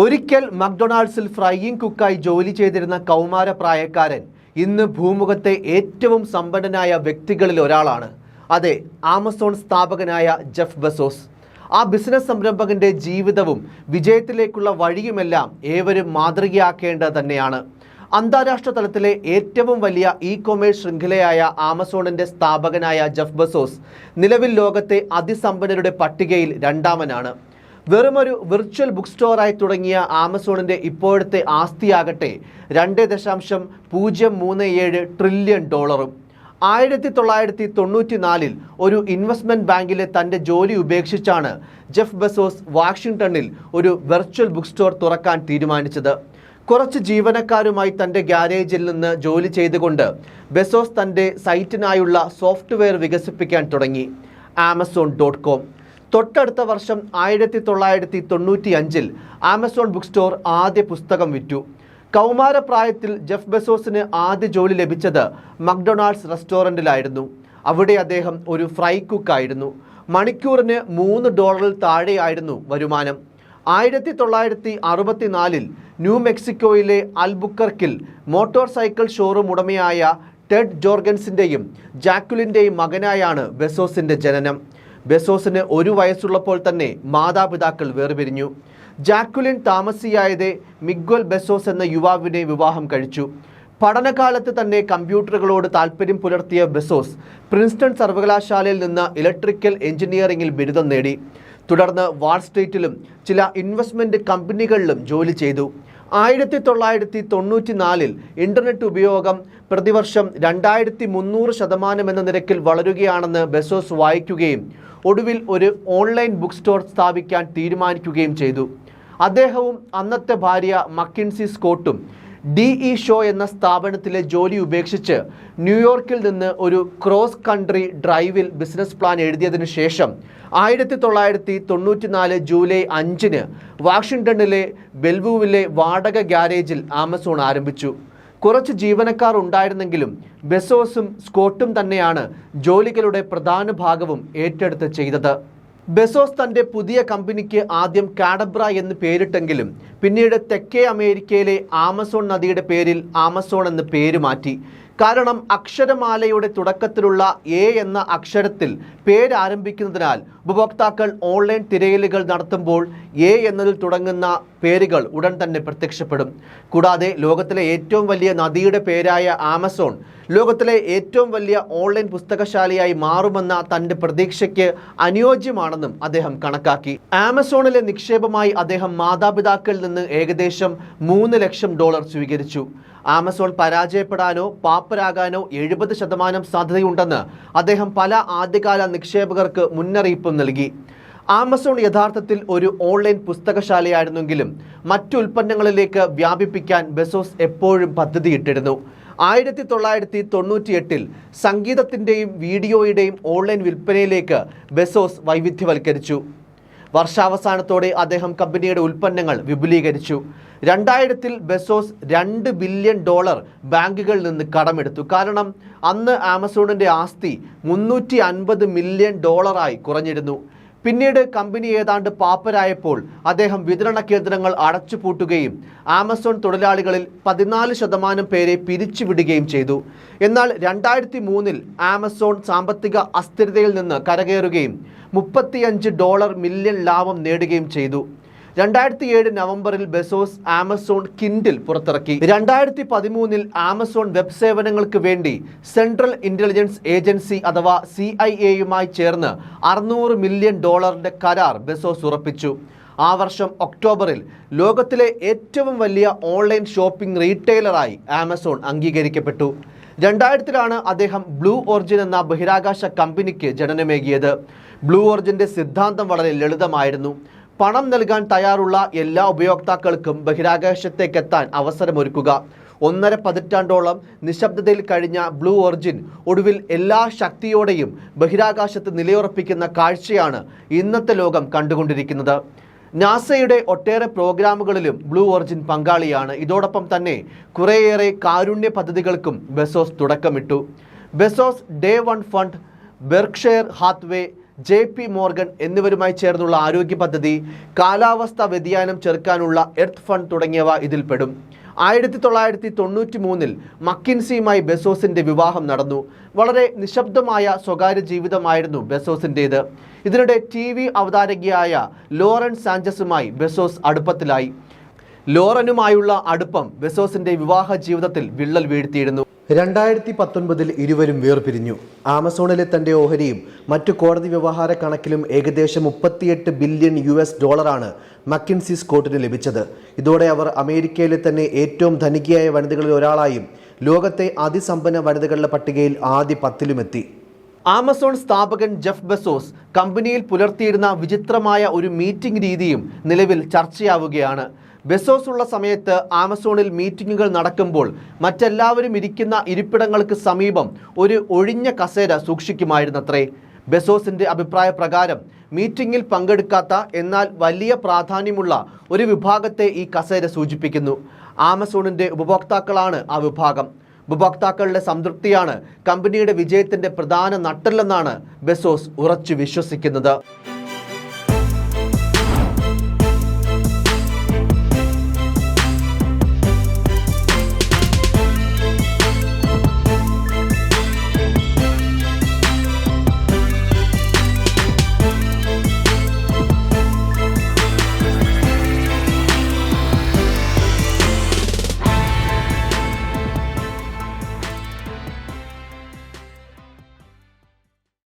ഒരിക്കൽ മക്ഡൊണാൾഡ്സിൽ ഫ്രൈയിങ് കുക്കായി ജോലി ചെയ്തിരുന്ന കൗമാര പ്രായക്കാരൻ ഇന്ന് ഭൂമുഖത്തെ ഏറ്റവും സമ്പന്നനായ വ്യക്തികളിൽ ഒരാളാണ്. അതെ ആമസോൺ സ്ഥാപകനായ ജെഫ് ബസോസ്. ആ ബിസിനസ് സംരംഭകന്റെ ജീവിതവും വിജയത്തിലേക്കുള്ള വഴിയുമെല്ലാം ഏവരും മാതൃകയാക്കേണ്ടത് തന്നെയാണ്. അന്താരാഷ്ട്ര തലത്തിലെ ഏറ്റവും വലിയ ഇ കൊമേഴ്സ് ശൃംഖലയായ ആമസോണിന്റെ സ്ഥാപകനായ ജെഫ് ബസോസ് നിലവിൽ ലോകത്തെ അതിസമ്പന്നരുടെ പട്ടികയിൽ രണ്ടാമനാണ്. വെറുമൊരു വിർച്വൽ ബുക്ക് സ്റ്റോറായി തുടങ്ങിയ ആമസോണിന്റെ ഇപ്പോഴത്തെ ആസ്തിയാകട്ടെ രണ്ട് ദശാംശം പൂജ്യം മൂന്ന് ഏഴ് ട്രില്യൺ ഡോളറും. ആയിരത്തി തൊള്ളായിരത്തി തൊണ്ണൂറ്റി നാലിൽ ഒരു ഇൻവെസ്റ്റ്മെന്റ് ബാങ്കിലെ തന്റെ ജോലി ഉപേക്ഷിച്ചാണ് ജെഫ് ബസോസ് വാഷിംഗ്ടണിൽ ഒരു വെർച്വൽ ബുക്ക് സ്റ്റോർ തുറക്കാൻ തീരുമാനിച്ചത്. കുറച്ച് ജീവനക്കാരുമായി തന്റെ ഗ്യാരേജിൽ നിന്ന് ജോലി ചെയ്തുകൊണ്ട് ബെസോസ് തന്റെ സൈറ്റിനായുള്ള സോഫ്റ്റ്വെയർ വികസിപ്പിക്കാൻ തുടങ്ങി. Amazon dot com. തൊട്ടടുത്ത വർഷം ആയിരത്തി തൊള്ളായിരത്തി തൊണ്ണൂറ്റി അഞ്ചിൽ ആമസോൺ ബുക്ക് സ്റ്റോർ ആദ്യ പുസ്തകം വിറ്റു. കൗമാരപ്രായത്തിൽ ജെഫ് ബെസോസിന് ആദ്യ ജോലി ലഭിച്ചത് മക്ഡൊണാൾഡ്സ് റെസ്റ്റോറന്റിലായിരുന്നു അവിടെ അദ്ദേഹം ഒരു ഫ്രൈ കുക്കായിരുന്നു. മണിക്കൂറിന് മൂന്ന് ഡോളറിൽ താഴെയായിരുന്നു വരുമാനം. ആയിരത്തി തൊള്ളായിരത്തി അറുപത്തിനാലിൽ ന്യൂ മെക്സിക്കോയിലെ അൽബുക്കർക്കിൽ മോട്ടോർ സൈക്കിൾ ഷോറൂം ഉടമയായ ടെഡ് ജോർഗൻസിന്റെയും ജാക്കുലിന്റെയും മകനായാണ് ബെസോസിന്റെ ജനനം. ബെസോസിന് ഒരു വയസ്സുള്ളപ്പോൾ തന്നെ മാതാപിതാക്കൾ വേർപിരിഞ്ഞു. ജാക്കുലിൻ താമസിയായതേ മിഗ്വൽ ബെസോസ് എന്ന യുവാവിനെ വിവാഹം കഴിച്ചു. പഠനകാലത്ത് തന്നെ കമ്പ്യൂട്ടറുകളോട് താല്പര്യം പുലർത്തിയ ബെസോസ് പ്രിൻസ്റ്റൺ സർവകലാശാലയിൽ നിന്ന് ഇലക്ട്രിക്കൽ എഞ്ചിനീയറിംഗിൽ ബിരുദം നേടി. തുടർന്ന് വാൾസ്ട്രീറ്റിലും ചില ഇൻവെസ്റ്റ്മെന്റ് കമ്പനികളിലും ജോലി ചെയ്തു. ആയിരത്തി തൊള്ളായിരത്തി തൊണ്ണൂറ്റി നാലിൽ ഇന്റർനെറ്റ് ഉപയോഗം പ്രതിവർഷം രണ്ടായിരത്തി മുന്നൂറ് ശതമാനം എന്ന നിരക്കിൽ വളരുകയാണെന്ന് ബെസോസ് വായിക്കുകയും ഒടുവിൽ ഒരു ഓൺലൈൻ ബുക്ക് സ്റ്റോർ സ്ഥാപിക്കാൻ തീരുമാനിക്കുകയും ചെയ്തു. അദ്ദേഹവും അന്നത്തെ ഭാര്യ മക്കിൻസി സ്കോട്ടും ഡി ഇ ഷോ എന്ന സ്ഥാപനത്തിലെ ജോലി ഉപേക്ഷിച്ച് ന്യൂയോർക്കിൽ നിന്ന് ഒരു ക്രോസ് കൺട്രി ഡ്രൈവിൽ ബിസിനസ് പ്ലാൻ എഴുതിയതിനു ശേഷം ആയിരത്തി തൊള്ളായിരത്തി തൊണ്ണൂറ്റിനാല് ജൂലൈ അഞ്ചിന് വാഷിങ്ടണിലെ ബെൽവുവിലെ വാടക ഗ്യാരേജിൽ ആമസോൺ ആരംഭിച്ചു. കുറച്ച് ജീവനക്കാർ ഉണ്ടായിരുന്നെങ്കിലും ബെസോസും സ്കോട്ടും തന്നെയാണ് ജോലികളുടെ പ്രധാന ഭാഗവും ഏറ്റെടുത്ത് ചെയ്തത്. ബെസോസ് തന്റെ പുതിയ കമ്പനിക്ക് ആദ്യം കാഡബ്ര എന്ന് പേരിട്ടെങ്കിലും പിന്നീട് തെക്കേ അമേരിക്കയിലെ ആമസോൺ നദിയുടെ പേരിൽ ആമസോൺ എന്ന് പേര് മാറ്റി. കാരണം അക്ഷരമാലയുടെ തുടക്കത്തിലുള്ള എ എന്ന അക്ഷരത്തിൽ പേരാരംഭിക്കുന്നതിനാൽ ഉപഭോക്താക്കൾ ഓൺലൈൻ തിരയലുകൾ നടത്തുമ്പോൾ എ എന്നതിൽ തുടങ്ങുന്ന പേരുകൾ ഉടൻ തന്നെ പ്രത്യക്ഷപ്പെടും. കൂടാതെ ലോകത്തിലെ ഏറ്റവും വലിയ നദിയുടെ പേരായ ആമസോൺ ലോകത്തിലെ ഏറ്റവും വലിയ ഓൺലൈൻ പുസ്തകശാലയായി മാറുമെന്ന തന്റെ പ്രതീക്ഷയ്ക്ക് അനുയോജ്യമാണെന്നും അദ്ദേഹം കണക്കാക്കി. ആമസോണിലെ നിക്ഷേപമായി അദ്ദേഹം മാതാപിതാക്കളിൽ നിന്ന് ഏകദേശം മൂന്ന് ലക്ഷം ഡോളർ സ്വീകരിച്ചു. ആമസോൺ പരാജയപ്പെടാനോ പാപ്പരാകാനോ എഴുപത് ശതമാനം സാധ്യതയുണ്ടെന്ന് അദ്ദേഹം പല ആദ്യകാല നിക്ഷേപകർക്ക് മുന്നറിയിപ്പ് നൽകി. ആമസോൺ യഥാർത്ഥത്തിൽ ഒരു ഓൺലൈൻ പുസ്തകശാലയായിരുന്നെങ്കിലും മറ്റു ഉൽപ്പന്നങ്ങളിലേക്ക് വ്യാപിപ്പിക്കാൻ ബെസോസ് എപ്പോഴും പദ്ധതിയിട്ടിരുന്നു. ആയിരത്തി തൊള്ളായിരത്തി തൊണ്ണൂറ്റി എട്ടിൽ സംഗീതത്തിന്റെയും വീഡിയോയുടെയും ഓൺലൈൻ വിൽപ്പനയിലേക്ക് ബെസോസ് വൈവിധ്യവൽക്കരിച്ചു. വർഷാവസാനത്തോടെ അദ്ദേഹം കമ്പനിയുടെ ഉൽപ്പന്നങ്ങൾ വിപുലീകരിച്ചു. രണ്ടായിരത്തിൽ ബെസോസ് രണ്ട് ബില്യൺ ഡോളർ ബാങ്കുകളിൽ നിന്ന് കടമെടുത്തു. കാരണം അന്ന് ആമസോണിന്റെ ആസ്തി മുന്നൂറ്റി മില്യൺ ഡോളറായി കുറഞ്ഞിരുന്നു. പിന്നീട് കമ്പനി ഏതാണ്ട് പാപ്പരായപ്പോൾ അദ്ദേഹം വിതരണ കേന്ദ്രങ്ങൾ അടച്ചുപൂട്ടുകയും ആമസോൺ തൊഴിലാളികളിൽ പതിനാല് ശതമാനം പേരെ പിരിച്ചുവിടുകയും ചെയ്തു. എന്നാൽ രണ്ടായിരത്തി മൂന്നിൽ ആമസോൺ സാമ്പത്തിക അസ്ഥിരതയിൽ നിന്ന് കരകയറുകയും മുപ്പത്തിയഞ്ച് ഡോളർ മില്യൺ ലാഭം നേടുകയും ചെയ്തു. രണ്ടായിരത്തി ഏഴ് നവംബറിൽ ബെസോസ് ആമസോൺ കിൻഡിൽ പുറത്തിറക്കി. രണ്ടായിരത്തി പതിമൂന്നിൽ ആമസോൺ വെബ് സേവനങ്ങൾക്ക് വേണ്ടി സെൻട്രൽ ഇന്റലിജൻസ് ഏജൻസി അഥവാ സി ഐ എയുമായി ചേർന്ന് അറുന്നൂറ് മില്യൺ ഡോളറിന്റെ കരാർ ബെസോസ് ഉറപ്പിച്ചു. ആ വർഷം ഒക്ടോബറിൽ ലോകത്തിലെ ഏറ്റവും വലിയ ഓൺലൈൻ ഷോപ്പിംഗ് റീറ്റെയിലറായി ആമസോൺ അംഗീകരിക്കപ്പെട്ടു. രണ്ടായിരത്തിലാണ് അദ്ദേഹം ബ്ലൂ ഓർജിൻ എന്ന ബഹിരാകാശ കമ്പനിക്ക് ജനനമേകിയത്. ബ്ലൂ ഓർജിന്റെ സിദ്ധാന്തം വളരെ ലളിതമായിരുന്നു. പണം നൽകാൻ തയ്യാറുള്ള എല്ലാ ഉപയോക്താക്കൾക്കും ബഹിരാകാശത്തേക്കെത്താൻ അവസരമൊരുക്കുക. ഒന്നര പതിറ്റാണ്ടോളം നിശബ്ദതയിൽ കഴിഞ്ഞ ബ്ലൂ ഒറിജിൻ ഒടുവിൽ എല്ലാ ശക്തിയോടെയും ബഹിരാകാശത്ത് നിലയുറപ്പിക്കുന്ന കാഴ്ചയാണ് ഇന്നത്തെ ലോകം കണ്ടുകൊണ്ടിരിക്കുന്നത്. നാസയുടെ ഒട്ടേറെ പ്രോഗ്രാമുകളിലും ബ്ലൂ ഒറിജിൻ പങ്കാളിയാണ്. ഇതോടൊപ്പം തന്നെ കുറേയേറെ കാരുണ്യ പദ്ധതികൾക്കും ബെസോസ് തുടക്കമിട്ടു. Bezos Day One Fund Berkshire Hathaway J P Morgan എന്നിവരുമായി ചേർന്നുള്ള ആരോഗ്യ പദ്ധതി കാലാവസ്ഥ വ്യതിയാനം ചെറുക്കാനുള്ള എർത്ത് ഫണ്ട് തുടങ്ങിയവ ഇതിൽപ്പെടും ആയിരത്തി തൊള്ളായിരത്തി തൊണ്ണൂറ്റി മൂന്നിൽ മക്കിൻസിയുമായി ബെസോസിന്റെ വിവാഹം നടന്നു. വളരെ നിശബ്ദമായ സ്വകാര്യ ജീവിതമായിരുന്നു ബെസോസിന്റേത് ഇതിനിടെ ടി വി അവതാരകയായ ലോറൻ സാഞ്ചസുമായി ബെസോസ് അടുപ്പത്തിലായി. ലോറനുമായുള്ള അടുപ്പം ബെസോസിന്റെ വിവാഹ ജീവിതത്തിൽ വിള്ളൽ വീഴ്ത്തിയിരുന്നു. രണ്ടായിരത്തി പത്തൊൻപതിൽ ഇരുവരും വേർപിരിഞ്ഞു. ആമസോണിലെ തന്റെ ഓഹരിയും മറ്റു കോടതി വ്യവഹാര കണക്കിലും ഏകദേശം മുപ്പത്തിയെട്ട് ബില്യൺ യു എസ് ഡോളറാണ് മക്കിൻസി സ്കോട്ടിന് ലഭിച്ചത്. ഇതോടെ അവർ അമേരിക്കയിലെ തന്നെ ഏറ്റവും ധനികയായ വനിതകളിൽ ഒരാളായും ലോകത്തെ അതിസമ്പന്ന വനിതകളുടെ പട്ടികയിൽ ആദ്യ പത്തിലുമെത്തി. ആമസോൺ സ്ഥാപകൻ ജെഫ് ബെസോസ് കമ്പനിയിൽ പുലർത്തിയിരുന്ന വിചിത്രമായ ഒരു മീറ്റിംഗ് രീതിയും നിലവിൽ ചർച്ചയാവുകയാണ്. ബെസോസ് ഉള്ള സമയത്ത് ആമസോണിൽ മീറ്റിങ്ങുകൾ നടക്കുമ്പോൾ മറ്റെല്ലാവരും ഇരിക്കുന്ന ഇരിപ്പിടങ്ങൾക്ക് സമീപം ഒരു ഒഴിഞ്ഞ കസേര സൂക്ഷിക്കുമായിരുന്നത്രേ. ബെസോസിന്റെ അഭിപ്രായ പ്രകാരം മീറ്റിംഗിൽ പങ്കെടുക്കാത്ത എന്നാൽ വലിയ പ്രാധാന്യമുള്ള ഒരു വിഭാഗത്തെ ഈ കസേര സൂചിപ്പിക്കുന്നു. ആമസോണിന്റെ ഉപഭോക്താക്കളാണ് ആ വിഭാഗം. ഉപഭോക്താക്കളുടെ സംതൃപ്തിയാണ് കമ്പനിയുടെ വിജയത്തിന്റെ പ്രധാന നട്ടല്ലെന്നാണ് ബെസോസ് ഉറച്ചു വിശ്വസിക്കുന്നത്.